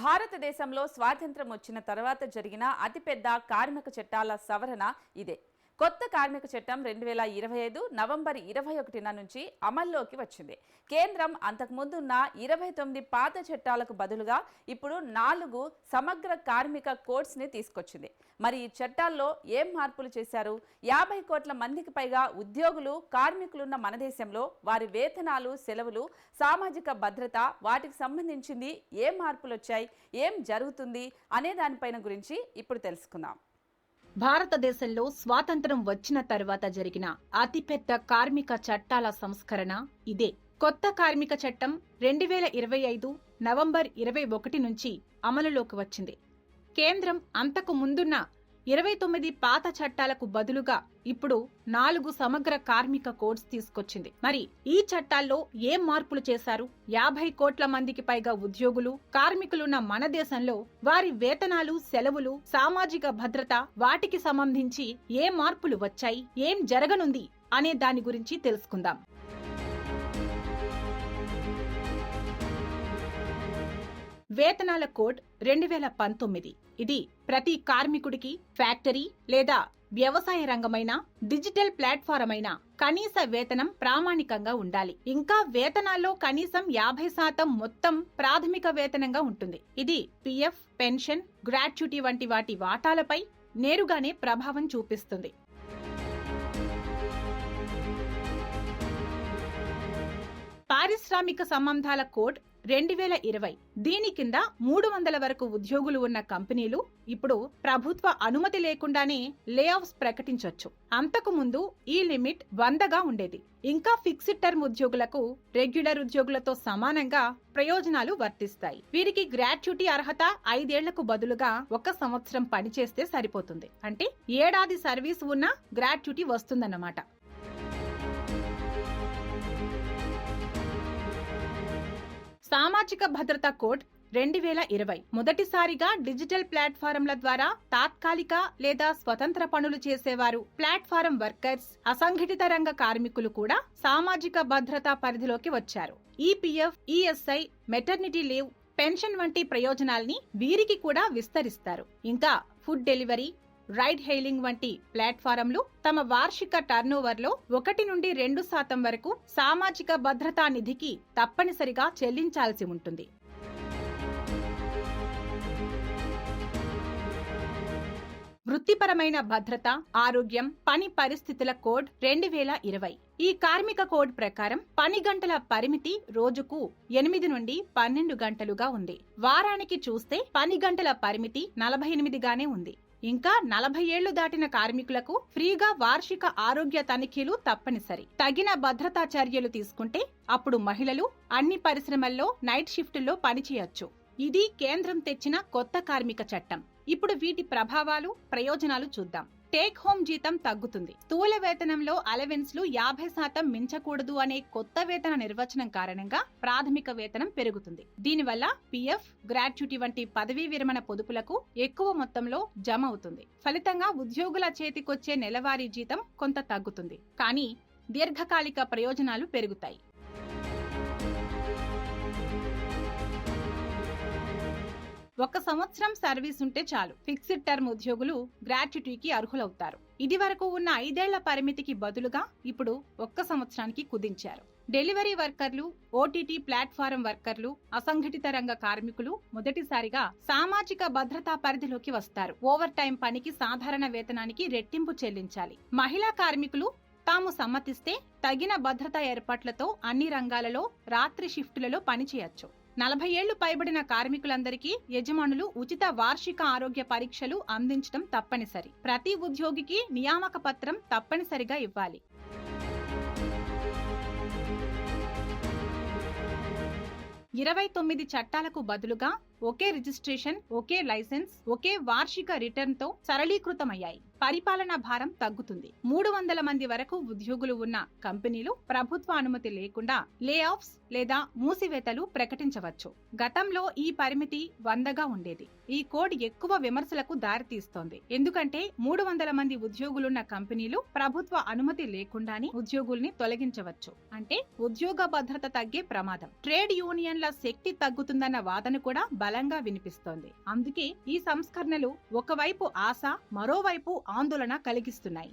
భారతదేశంలో స్వాతంత్రం వచ్చిన తర్వాత జరిగిన అతిపెద్ద కార్మిక చట్టాల సవరణ ఇదే. కొత్త కార్మిక చట్టం రెండు వేల ఇరవై ఐదు నవంబర్ ఇరవై ఒకటిన నుంచి అమల్లోకి వచ్చింది. కేంద్రం అంతకుముందు ఉన్న ఇరవై తొమ్మిది పాత చట్టాలకు బదులుగా ఇప్పుడు నాలుగు సమగ్ర కార్మిక కోడ్స్ని తీసుకొచ్చింది. మరి ఈ చట్టాల్లో ఏం మార్పులు చేశారు? యాభై కోట్ల మందికి పైగా ఉద్యోగులు కార్మికులున్న మన దేశంలో వారి వేతనాలు సెలవులు సామాజిక భద్రత వాటికి సంబంధించింది ఏం మార్పులు వచ్చాయి ఏం జరుగుతుంది? అనే దానిపైన గురించి ఇప్పుడు తెలుసుకుందాం. భారతదేశంలో స్వాతంత్రం వచ్చిన తర్వాత జరిగిన అతిపెద్ద కార్మిక చట్టాల సంస్కరణ ఇదే. కొత్త కార్మిక చట్టం రెండు వేల ఇరవై ఐదు నవంబర్ ఇరవై ఒకటి నుంచి అమలులోకి వచ్చింది. కేంద్రం అంతకు ముందున్న ఇరవై తొమ్మిది పాత చట్టాలకు బదులుగా ఇప్పుడు నాలుగు సమగ్ర కార్మిక కోడ్స్ తీసుకొచ్చింది. మరి ఈ చట్టాల్లో ఏం మార్పులు చేశారు? యాభై కోట్ల మందికి పైగా ఉద్యోగులు కార్మికులున్న మన దేశంలో వారి వేతనాలు సెలవులు సామాజిక భద్రత వాటికి సంబంధించి ఏ మార్పులు వచ్చాయి? ఏం జరగనుంది? అనే దాని గురించి తెలుసుకుందాం. వేతనాల కోడ్ రెండు వేల పంతొమ్మిది. ఇది ప్రతి కార్మికుడికి ఫ్యాక్టరీ లేదా వ్యవసాయ రంగమైన డిజిటల్ ప్లాట్ఫారం అయిన కనీస వేతనం ప్రామాణికంగా ఉండాలి. ఇంకా వేతనాల్లో కనీసం యాభై శాతం మొత్తం ప్రాథమిక వేతనంగా ఉంటుంది. ఇది పిఎఫ్ పెన్షన్ గ్రాట్యుటీ వంటి వాటి వాటాలపై నేరుగానే ప్రభావం చూపిస్తుంది. పారిశ్రామిక సంబంధాల కోడ్ రెండు వేల ఇరవై. దీని కింద మూడు వందల వరకు ఉద్యోగులు ఉన్న కంపెనీలు ఇప్పుడు ప్రభుత్వ అనుమతి లేకుండానే లే ఆఫ్స్ ప్రకటించొచ్చు. అంతకు ముందు ఈ లిమిట్ వందగా ఉండేది. ఇంకా ఫిక్స్డ్ టర్మ్ ఉద్యోగులకు రెగ్యులర్ ఉద్యోగులతో సమానంగా ప్రయోజనాలు వర్తిస్తాయి. వీరికి గ్రాట్యుటీ అర్హత ఐదేళ్ళకు బదులుగా ఒక సంవత్సరం పనిచేస్తే సరిపోతుంది. అంటే ఏడాది సర్వీస్ ఉన్న గ్రాట్యుటీ వస్తుందన్నమాట. సామాజిక భద్రత కోడ్ రెండు వేల ఇరవై. మొదటిసారిగా డిజిటల్ ప్లాట్ఫారంల ద్వారా తాత్కాలిక లేదా స్వతంత్ర పనులు చేసేవారు. ప్లాట్ఫారం వర్కర్స్ అసంఘటిత రంగ కార్మికులు కూడా సామాజిక భద్రతా పరిధిలోకి వచ్చారు. EPF ESI maternity leave pension వంటి ప్రయోజనాల్ని వీరికి కూడా విస్తరిస్తారు. ఇంకా ఫుడ్ డెలివరీ రైడ్ హెయిలింగ్ వంటి ప్లాట్ఫారంలు తమ వార్షిక టర్నోవర్లో ఒకటి నుండి రెండు శాతం వరకు సామాజిక భద్రతా నిధికి తప్పనిసరిగా చెల్లించాల్సి ఉంటుంది. వృత్తిపరమైన భద్రత ఆరోగ్యం పని పరిస్థితుల కోడ్ రెండు వేల ఇరవై. ఈ కార్మిక కోడ్ ప్రకారం పని గంటల పరిమితి రోజుకు ఎనిమిది నుండి పన్నెండు గంటలుగా ఉంది. వారానికి చూస్తే పని గంటల పరిమితి నలభై ఎనిమిదిగానే ఉంది. ఇంకా నలభై ఏళ్ళు దాటిన కార్మికులకు ఫ్రీగా వార్షిక ఆరోగ్య తనిఖీలు తప్పనిసరి. తగిన భద్రతా చర్యలు తీసుకుంటే అప్పుడు మహిళలు అన్ని పరిశ్రమల్లో నైట్ షిఫ్టుల్లో పనిచేయొచ్చు. ఇది కేంద్రం తెచ్చిన కొత్త కార్మిక చట్టం. ఇప్పుడు వీటి ప్రభావాలు ప్రయోజనాలు చూద్దాం. టేక్ హోమ్ జీతం తగ్గుతుంది. స్థూల వేతనంలో అలవెన్స్లు యాభై శాతం మించకూడదు అనే కొత్త వేతన నిర్వచనం కారణంగా ప్రాథమిక వేతనం పెరుగుతుంది. దీనివల్ల పిఎఫ్ గ్రాట్యుటీ వంటి పదవీ విరమణ పొదుపులకు ఎక్కువ మొత్తంలో జమ అవుతుంది. ఫలితంగా ఉద్యోగుల చేతికొచ్చే నెలవారీ జీతం కొంత తగ్గుతుంది. కానీ దీర్ఘకాలిక ప్రయోజనాలు పెరుగుతాయి. ఒక సంవత్సరం సర్వీస్ ఉంటే చాలు. ఫిక్స్డ్ టర్మ్ ఉద్యోగులు గ్రాట్యుటీకి అర్హులవుతారు. ఇది వరకు ఉన్న ఐదేళ్ళ పరిమితికి బదులుగా ఇప్పుడు ఒక్క సంవత్సరానికి కుదించారు. డెలివరీ వర్కర్లు ఓటీటీ ప్లాట్ఫారం వర్కర్లు అసంఘటిత రంగ కార్మికులు మొదటిసారిగా సామాజిక భద్రతా పరిధిలోకి వస్తారు. ఓవర్ టైం పనికి సాధారణ వేతనానికి రెట్టింపు చెల్లించాలి. మహిళా కార్మికులు తాము సమ్మతిస్తే తగిన భద్రతా ఏర్పాట్లతో అన్ని రంగాలలో రాత్రి షిఫ్టులలో పనిచేయచ్చు. నలభై ఏళ్ళు పైబడిన కార్మికులందరికీ యజమానులు ఉచిత వార్షిక ఆరోగ్య పరీక్షలు అందించడం తప్పనిసరి. ప్రతి ఉద్యోగికి నియామక పత్రం తప్పనిసరిగా ఇవ్వాలి. ఇరవై తొమ్మిది చట్టాలకు బదులుగా ఒకే రిజిస్ట్రేషన్ ఒకే లైసెన్స్ ఒకే వార్షిక రిటర్న్తో సరళీకృతమయ్యాయి. పరిపాలనా భారం తగ్గుతుంది. మూడు వందల మంది వరకు ఉద్యోగులు ఉన్న కంపెనీలు ప్రభుత్వ అనుమతి లేకుండా లే ఆఫ్స్ లేదా మూసివేతలు ప్రకటించవచ్చు. గతంలో ఈ పరిమితి వందగా ఉండేది. ఈ కోడ్ ఎక్కువ విమర్శలకు దారితీస్తోంది. ఎందుకంటే మూడు వందల మంది ఉద్యోగులున్న కంపెనీలు ప్రభుత్వ అనుమతి లేకుండానే ఉద్యోగుల్ని తొలగించవచ్చు. అంటే ఉద్యోగ భద్రత తగ్గే ప్రమాదం. ట్రేడ్ యూనియన్ల శక్తి తగ్గుతుందన్న వాదన కూడా బల బలంగా వినిపిస్తోంది. అందుకే ఈ సంస్కరణలు ఒకవైపు ఆశ మరోవైపు ఆందోళన కలిగిస్తున్నాయి.